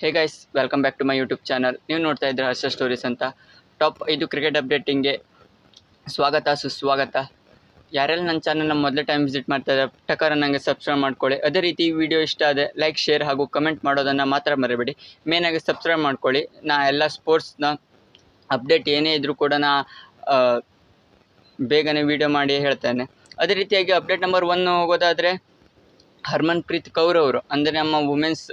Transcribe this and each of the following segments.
Hey guys welcome back to my YouTube channel ನೀವು ನೋಡ್ತಾ ಇದ್ರೆ ಹರ್ಷ ಸ್ಟೋರೀಸ್ ಅಂತ. ಟಾಪ್ ಐದು ಕ್ರಿಕೆಟ್ ಅಪ್ಡೇಟಿಂಗ್ಗೆ ಸ್ವಾಗತ, ಸುಸ್ವಾಗತ. ಯಾರೆಲ್ಲ ನನ್ನ ಚಾನಲ್ನ ಮೊದಲ ಟೈಮ್ ವಿಸಿಟ್ ಮಾಡ್ತಾ ಇದ್ದಾರೆ ಟಕರ ನನಗೆ ಸಬ್ಸ್ಕ್ರೈಬ್ ಮಾಡ್ಕೊಳ್ಳಿ. ಅದೇ ರೀತಿ ವಿಡಿಯೋ ಇಷ್ಟ ಆದರೆ ಲೈಕ್ ಶೇರ್ ಹಾಗೂ ಕಮೆಂಟ್ ಮಾಡೋದನ್ನು ಮಾತ್ರ ಮರಿಬೇಡಿ. ಮೇನಾಗಿ ಸಬ್ಸ್ಕ್ರೈಬ್ ಮಾಡ್ಕೊಳ್ಳಿ. ನಾ ಎಲ್ಲ ಸ್ಪೋರ್ಟ್ಸ್ನ ಅಪ್ಡೇಟ್ ಏನೇ ಇದ್ದರೂ ಕೂಡ ನಾ ಬೇಗನೆ ವಿಡಿಯೋ ಮಾಡಿ ಹೇಳ್ತೇನೆ. ಅದೇ ರೀತಿಯಾಗಿ ಅಪ್ಡೇಟ್ ನಂಬರ್ ಒನ್ ಹೋಗೋದಾದರೆ ಹರ್ಮನ್ಪ್ರೀತ್ ಕೌರ್ ಅವರು, ಅಂದರೆ ನಮ್ಮ ವುಮೆನ್ಸ್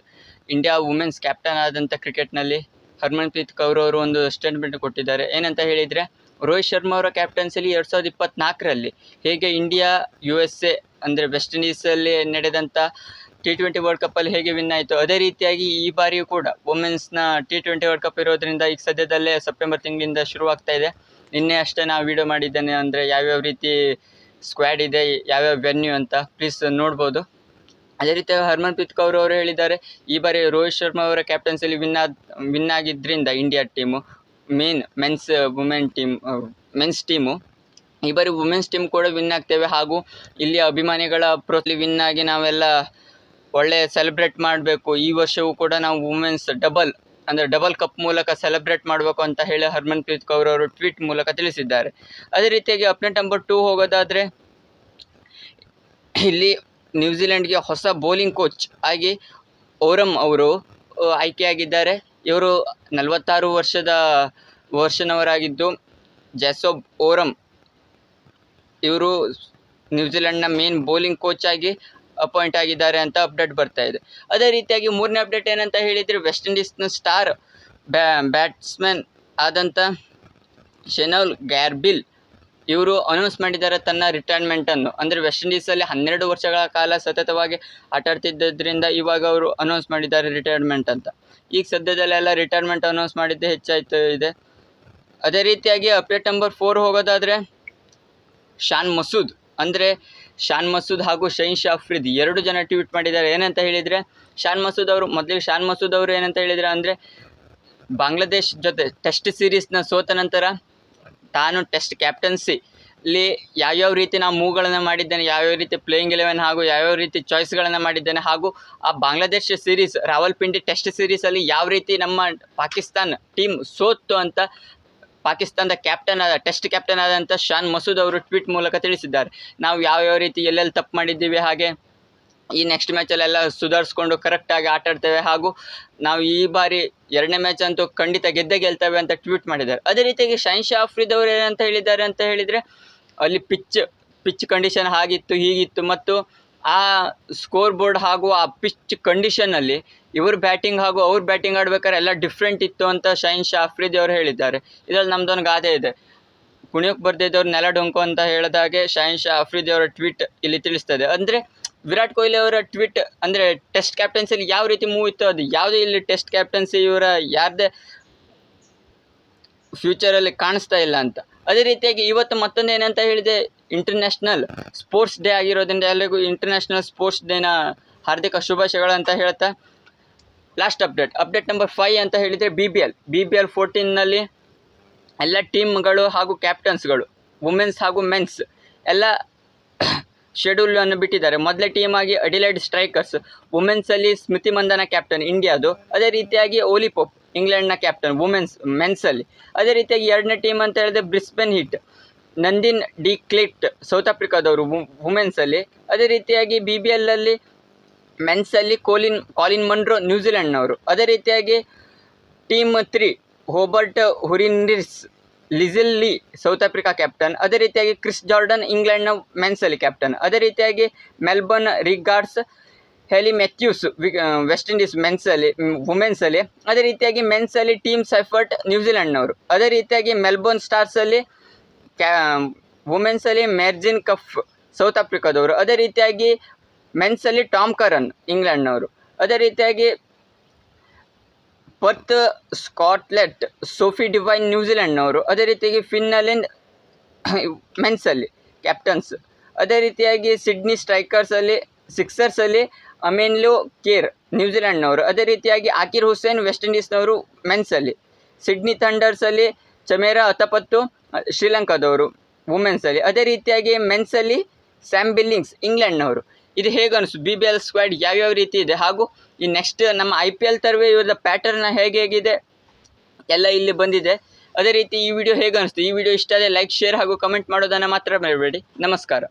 ಇಂಡಿಯಾ ವುಮೆನ್ಸ್ ಕ್ಯಾಪ್ಟನ್ ಆದಂಥ ಕ್ರಿಕೆಟ್ನಲ್ಲಿ ಹರ್ಮನ್ಪ್ರೀತ್ ಕೌರ್ ಅವರು ಒಂದು ಸ್ಟೇಟ್ಮೆಂಟ್ ಕೊಟ್ಟಿದ್ದಾರೆ. ಏನಂತ ಹೇಳಿದರೆ, ರೋಹಿತ್ ಶರ್ಮಾ ಅವರ ಕ್ಯಾಪ್ಟನ್ಸಿಲಿ ಎರಡು ಸಾವಿರದ ಇಪ್ಪತ್ತ್ನಾಲ್ಕರಲ್ಲಿ ಹೇಗೆ ಇಂಡಿಯಾ ಯು ಎಸ್ ಎ ಅಂದರೆ ವೆಸ್ಟ್ ಇಂಡೀಸಲ್ಲಿ ನಡೆದಂಥ ಟಿ ಟ್ವೆಂಟಿ ವರ್ಲ್ಡ್ ಕಪ್ಪಲ್ಲಿ ಹೇಗೆ ವಿನ್ ಆಯಿತು, ಅದೇ ರೀತಿಯಾಗಿ ಈ ಬಾರಿಯೂ ಕೂಡ ವುಮೆನ್ಸ್ನ ಟಿ ಟ್ವೆಂಟಿ ವರ್ಲ್ಡ್ ಕಪ್ ಇರೋದ್ರಿಂದ ಈಗ ಸದ್ಯದಲ್ಲೇ ಸೆಪ್ಟೆಂಬರ್ ತಿಂಗಳಿಂದ ಶುರುವಾಗ್ತಾ ಇದೆ. ನಿನ್ನೆ ಅಷ್ಟೇ ನಾವು ವಿಡಿಯೋ ಮಾಡಿದ್ದೇನೆ, ಅಂದರೆ ಯಾವ್ಯಾವ ರೀತಿ ಸ್ಕ್ವಾಡ್ ಇದೆ, ಯಾವ್ಯಾವ ವೆನ್ಯೂ ಅಂತ ಪ್ಲೀಸ್ ನೋಡ್ಬೋದು. ಅದೇ ರೀತಿ ಹರ್ಮನ್ಪ್ರೀತ್ ಕೌರ್ ಅವರು ಹೇಳಿದ್ದಾರೆ, ಈ ಬಾರಿ ರೋಹಿತ್ ಶರ್ಮಾ ಅವರ ಕ್ಯಾಪ್ಟನ್ಸಿಯಲ್ಲಿ ವಿನ್ ಆದ ವಿನ್ ಆಗಿದ್ದರಿಂದ India team men men's women team men's team ಈ ಬಾರಿ ವುಮೆನ್ಸ್ ಟೀಮ್ ಕೂಡ ವಿನ್ ಆಗ್ತೇವೆ. ಹಾಗೂ ಇಲ್ಲಿ ಅಭಿಮಾನಿಗಳ ಪ್ರೋತ್ಲಿ ವಿನ್ ಆಗಿ ನಾವೆಲ್ಲ ಒಳ್ಳೆ ಸೆಲೆಬ್ರೇಟ್ ಮಾಡಬೇಕು. ಈ ವರ್ಷವೂ ಕೂಡ ನಾವು ವುಮೆನ್ಸ್ ಡಬಲ್ ಅಂದರೆ ಡಬಲ್ ಕಪ್ ಮೂಲಕ ಸೆಲೆಬ್ರೇಟ್ ಮಾಡಬೇಕು ಅಂತ ಹೇಳಿ ಹರ್ಮನ್ಪ್ರೀತ್ ಕೌರ್ ಅವರು ಟ್ವೀಟ್ ಮೂಲಕ ತಿಳಿಸಿದ್ದಾರೆ. ಅದೇ ರೀತಿಯಾಗಿ ಅಪ್ಡೇಟ್ ನಂಬರ್ ಟೂ ಹೋಗೋದಾದರೆ, ಇಲ್ಲಿ ನ್ಯೂಜಿಲೆಂಡ್ಗೆ ಹೊಸ ಬೌಲಿಂಗ್ ಕೋಚ್ ಆಗಿ ಓರಮ್ ಅವರು ಆಯ್ಕೆಯಾಗಿದ್ದಾರೆ ಇವರು ನಲವತ್ತಾರು ವರ್ಷದ, ವರ್ಷನವರಾಗಿದ್ದು ಜಾಸೋಬ್ ಓರಮ್ ಇವರು ನ್ಯೂಜಿಲೆಂಡ್ನ ಮೇನ್ ಬೌಲಿಂಗ್ ಕೋಚ್ ಆಗಿ ಅಪಾಯಿಂಟ್ ಆಗಿದ್ದಾರೆ ಅಂತ ಅಪ್ಡೇಟ್ ಬರ್ತಾ ಇದೆ. ಅದೇ ರೀತಿಯಾಗಿ ಮೂರನೇ ಅಪ್ಡೇಟ್ ಏನಂತ ಹೇಳಿದರೆ ವೆಸ್ಟ್ ಇಂಡೀಸ್ನ ಸ್ಟಾರ್ ಬ್ಯಾ ಬ್ಯಾಟ್ಸ್ಮನ್ ಆದಂಥ ಶೆನೌಲ್ ಗ್ಯಾರ್ಬಿಲ್ ಇವರು ಅನೌನ್ಸ್ ಮಾಡಿದ್ದಾರೆ ತನ್ನ ರಿಟೈರ್ಮೆಂಟನ್ನು ಅಂದರೆ ವೆಸ್ಟ್ ಇಂಡೀಸಲ್ಲಿ ಹನ್ನೆರಡು ವರ್ಷಗಳ ಕಾಲ ಸತತವಾಗಿ ಆಟ ಆಡ್ತಿದ್ದರಿಂದ ಇವಾಗ ಅವರು ಅನೌನ್ಸ್ ಮಾಡಿದ್ದಾರೆ ರಿಟೈರ್ಮೆಂಟ್ ಅಂತ. ಈಗ ಸದ್ಯದಲ್ಲೆಲ್ಲ ರಿಟೈರ್ಮೆಂಟ್ ಅನೌನ್ಸ್ ಮಾಡಿದ್ದೇ ಹೆಚ್ಚಾಯ್ತು ಇದೆ. ಅದೇ ರೀತಿಯಾಗಿ ಅಪ್ಡೇಟ್ ನಂಬರ್ ಫೋರ್ ಹೋಗೋದಾದರೆ ಶಾನ್ ಮಸೂದ್. ಅಂದರೆ ಶಾನ್ ಮಸೂದ್ ಹಾಗೂ ಶೈನ್ ಶಾಫ್ರಿದ್ ಎರಡು ಜನ ಟ್ವೀಟ್ ಮಾಡಿದ್ದಾರೆ. ಏನಂತ ಹೇಳಿದರೆ ಶಾನ್ ಮಸೂದ್ ಅವರು ಮೊದಲಿಗೆ ಶಾನ್ ಮಸೂದ್ ಅವರು ಏನಂತ ಹೇಳಿದರೆ ಅಂದರೆ ಬಾಂಗ್ಲಾದೇಶ್ ಜೊತೆ ಟೆಸ್ಟ್ ಸೀರೀಸ್ನ ಸೋತ ನಂತರ ತಾನು ಟೆಸ್ಟ್ ಕ್ಯಾಪ್ಟನ್ಸಿ ಲಿ ಯಾವ್ಯಾವ ರೀತಿ ನಾವು ಮೂವ್ಗಳನ್ನು ಮಾಡಿದ್ದೇನೆ, ಯಾವ್ಯಾವ ರೀತಿ ಪ್ಲೇಯಿಂಗ್ ಇಲೆವೆನ್ ಹಾಗೂ ಯಾವ್ಯಾವ ರೀತಿ ಚಾಯ್ಸ್ಗಳನ್ನು ಮಾಡಿದ್ದೇನೆ ಹಾಗೂ ಆ ಬಾಂಗ್ಲಾದೇಶ ಸೀರೀಸ್ ರಾವಲ್ಪಿಂಡಿ ಟೆಸ್ಟ್ ಸೀರೀಸಲ್ಲಿ ಯಾವ ರೀತಿ ನಮ್ಮ ಪಾಕಿಸ್ತಾನ್ ಟೀಮ್ ಸೋತು ಅಂತ ಪಾಕಿಸ್ತಾನದ ಕ್ಯಾಪ್ಟನ್ ಆದ ಟೆಸ್ಟ್ ಕ್ಯಾಪ್ಟನ್ ಆದಂಥ ಶಾನ್ ಮಸೂದ್ ಅವರು ಟ್ವೀಟ್ ಮೂಲಕ ತಿಳಿಸಿದ್ದಾರೆ. ನಾವು ಯಾವ್ಯಾವ ರೀತಿ ಎಲ್ಲೆಲ್ಲಿ ತಪ್ಪು ಮಾಡಿದ್ದೀವಿ ಹಾಗೆ ಈ ನೆಕ್ಸ್ಟ್ ಮ್ಯಾಚಲ್ಲೆಲ್ಲ ಸುಧಾರಿಸ್ಕೊಂಡು ಕರೆಕ್ಟಾಗಿ ಆಟ ಆಡ್ತೇವೆ. ಹಾಗೂ ನಾವು ಈ ಬಾರಿ ಎರಡನೇ ಮ್ಯಾಚ್ ಅಂತೂ ಖಂಡಿತ ಗೆದ್ದೇ ಗೆಲ್ತೇವೆ ಅಂತ ಟ್ವೀಟ್ ಮಾಡಿದ್ದಾರೆ. ಅದೇ ರೀತಿಯಾಗಿ ಶೈನ್ ಶಾ ಆಫ್ರಿದ್ ಅವರು ಏನಂತ ಹೇಳಿದ್ದಾರೆ ಅಂತ ಹೇಳಿದರೆ ಅಲ್ಲಿ ಪಿಚ್ ಪಿಚ್ ಕಂಡೀಷನ್ ಹಾಗಿತ್ತು, ಹೀಗಿತ್ತು ಮತ್ತು ಆ ಸ್ಕೋರ್ ಬೋರ್ಡ್ ಹಾಗೂ ಆ ಪಿಚ್ ಕಂಡೀಷನಲ್ಲಿ ಇವರು ಬ್ಯಾಟಿಂಗ್ ಹಾಗೂ ಅವ್ರು ಬ್ಯಾಟಿಂಗ್ ಆಡ್ಬೇಕಾದ್ರೆ ಎಲ್ಲ ಡಿಫ್ರೆಂಟ್ ಇತ್ತು ಅಂತ ಶೈನ್ ಶಾ ಆಫ್ರಿದಿ ಅವರು ಹೇಳಿದ್ದಾರೆ. ಇದರಲ್ಲಿ ನಮ್ದೊಂದು ಗಾದೆ ಇದೆ. ಕುಣಿಯೋಕ್ಕೆ ಬರ್ದಿದ್ದವ್ರು ನೆಲ ಡೊಂಕು ಅಂತ ಹೇಳಿದಾಗೆ ಶೈನ್ ಶಾ ಅಫ್ರಿದಿ ಅವರ ಟ್ವೀಟ್ ಇಲ್ಲಿ ತಿಳಿಸ್ತದೆ. ಅಂದರೆ ವಿರಾಟ್ ಕೊಹ್ಲಿ ಅವರ ಟ್ವಿಟ್, ಅಂದರೆ ಟೆಸ್ಟ್ ಕ್ಯಾಪ್ಟನ್ಸಿಲಿ ಯಾವ ರೀತಿ ಮೂವ್ ಇತ್ತು ಅದು ಯಾವುದೇ ಇಲ್ಲಿ ಟೆಸ್ಟ್ ಕ್ಯಾಪ್ಟನ್ಸಿ ಇವರ ಯಾರದೇ ಫ್ಯೂಚರಲ್ಲಿ ಕಾಣಿಸ್ತಾ ಇಲ್ಲ ಅಂತ. ಅದೇ ರೀತಿಯಾಗಿ ಇವತ್ತು ಮತ್ತೊಂದು ಏನಂತ ಹೇಳಿದೆ ಇಂಟರ್ನ್ಯಾಷನಲ್ ಸ್ಪೋರ್ಟ್ಸ್ ಡೇ ಆಗಿರೋದ್ರಿಂದ ಎಲ್ಲರಿಗೂ ಇಂಟರ್ನ್ಯಾಷನಲ್ ಸ್ಪೋರ್ಟ್ಸ್ ಡೇನ ಹಾರ್ದಿಕ ಶುಭಾಶಯಗಳು ಅಂತ ಹೇಳ್ತಾ last update update number five ಅಂತ ಹೇಳಿದರೆ B B L B B L ಫೋರ್ಟೀನ್ನಲ್ಲಿ ಎಲ್ಲ ಟೀಮ್ಗಳು ಹಾಗೂ ಕ್ಯಾಪ್ಟನ್ಸ್ಗಳು ವುಮೆನ್ಸ್ ಹಾಗೂ ಮೆನ್ಸ್ ಎಲ್ಲ ಶೆಡ್ಯೂಲನ್ನು ಬಿಟ್ಟಿದ್ದಾರೆ. ಮೊದಲ ಟೀಮ್ ಆಗಿ ಅಡಿಲೈಡ್ ಸ್ಟ್ರೈಕರ್ಸ್ ವುಮೆನ್ಸಲ್ಲಿ ಸ್ಮೃತಿ ಮಂದನ ಕ್ಯಾಪ್ಟನ್ ಇಂಡಿಯಾದು ಅದೇ ರೀತಿಯಾಗಿ ಓಲಿ ಪೋಪ್ ಇಂಗ್ಲೆಂಡ್ನ ಕ್ಯಾಪ್ಟನ್ ವುಮೆನ್ಸ್ ಮೆನ್ಸಲ್ಲಿ ಅದೇ ರೀತಿಯಾಗಿ ಎರಡನೇ ಟೀಮ್ ಅಂತ ಹೇಳಿದ್ರೆ Brisbane Heat Nadine de Klerk South ಆಫ್ರಿಕಾದವರು ವುಮೆನ್ಸಲ್ಲಿ ಅದೇ ರೀತಿಯಾಗಿ ಬಿ ಬಿ ಎಲ್ಲಲ್ಲಿ ಮೆನ್ಸಲ್ಲಿ ಕೋಲಿನ್ ಕಾಲಿನ್ ಮನ್ರೋ ನ್ಯೂಜಿಲೆಂಡ್ನವರು ಅದೇ ರೀತಿಯಾಗಿ team three Hobart Hurricanes Lizelle Lee South Africa captain, ಅದೇ ರೀತಿಯಾಗಿ ಕ್ರಿಸ್ ಜಾರ್ಡನ್ ಇಂಗ್ಲೆಂಡ್ನ ಮೆನ್ಸಲ್ಲಿ ಕ್ಯಾಪ್ಟನ್, ಅದೇ ರೀತಿಯಾಗಿ Melbourne Renegades Hayley Matthews West Indies ಮೆನ್ಸಲ್ಲಿ ವುಮೆನ್ಸಲ್ಲಿ, ಅದೇ ರೀತಿಯಾಗಿ ಮೆನ್ಸಲ್ಲಿ ಟೀಮ್ ಸೆಫರ್ಟ್ ನ್ಯೂಜಿಲೆಂಡ್ನವರು, ಅದೇ ರೀತಿಯಾಗಿ ಮೆಲ್ಬೋರ್ನ್ ಸ್ಟಾರ್ಸಲ್ಲಿ ಕ್ಯಾ, ವುಮೆನ್ಸಲ್ಲಿ ಮೆರ್ಜಿನ್ ಕಫ್ ಸೌತ್ ಆಫ್ರಿಕಾದವರು, ಅದೇ ರೀತಿಯಾಗಿ ಮೆನ್ಸಲ್ಲಿ ಟಾಮ್ ಕರನ್ ಇಂಗ್ಲೆಂಡ್ನವರು, ಅದೇ ರೀತಿಯಾಗಿ ಪರ್ತ್ ಸ್ಕಾಟ್ಲೆಟ್ ಸೋಫಿ ಡಿವೈನ್ ನ್ಯೂಜಿಲೆಂಡ್ನವರು, ಅದೇ ರೀತಿಯಾಗಿ ಫಿನ್ನಲೆಂಡ್ ಮೆನ್ಸಲ್ಲಿ ಕ್ಯಾಪ್ಟನ್ಸ್. ಅದೇ ರೀತಿಯಾಗಿ ಸಿಡ್ನಿ ಸ್ಟ್ರೈಕರ್ಸಲ್ಲಿ, ಸಿಕ್ಸರ್ಸಲ್ಲಿ ಅಮೇನ್ಲೋ ಕೇರ್ ನ್ಯೂಜಿಲೆಂಡ್ನವರು, ಅದೇ ರೀತಿಯಾಗಿ ಆಕಿರ್ ಹುಸೇನ್ ವೆಸ್ಟ್ ಇಂಡೀಸ್ನವರು ಮೆನ್ಸಲ್ಲಿ ಸಿಡ್ನಿ ಥಂಡರ್ಸಲ್ಲಿ ಚಮೇರಾ ಅತಪತ್ತು ಶ್ರೀಲಂಕಾದವರು ವುಮೆನ್ಸಲ್ಲಿ ಅದೇ ರೀತಿಯಾಗಿ ಮೆನ್ಸಲ್ಲಿ ಸ್ಯಾಮ್ ಬಿಲ್ಲಿಂಗ್ಸ್ ಇಂಗ್ಲೆಂಡ್ನವರು. ಇದು ಹೇಗೆ ಅನಿಸ್ತು ಬಿ ಬಿ ಎಲ್ ಸ್ಕ್ವಾಡ್ ಯಾವ್ಯಾವ ರೀತಿ ಇದೆ? ಹಾಗೂ ಈ ನೆಕ್ಸ್ಟ್ ನಮ್ಮ ಐ ಪಿ ಎಲ್ ತರವೇ ಇವ್ರದ್ದು ಪ್ಯಾಟರ್ನ್ ಹೇಗೆ ಹೇಗಿದೆ ಎಲ್ಲ ಇಲ್ಲಿ ಬಂದಿದೆ. ಅದೇ ರೀತಿ ಈ ವಿಡಿಯೋ ಹೇಗೆ ಅನಿಸ್ತು? ಈ ವಿಡಿಯೋ ಇಷ್ಟ ಆದರೆ ಲೈಕ್ ಶೇರ್ ಹಾಗೂ ಕಮೆಂಟ್ ಮಾಡೋದನ್ನು ಮಾತ್ರ ಮರಿಬೇಡಿ. ನಮಸ್ಕಾರ.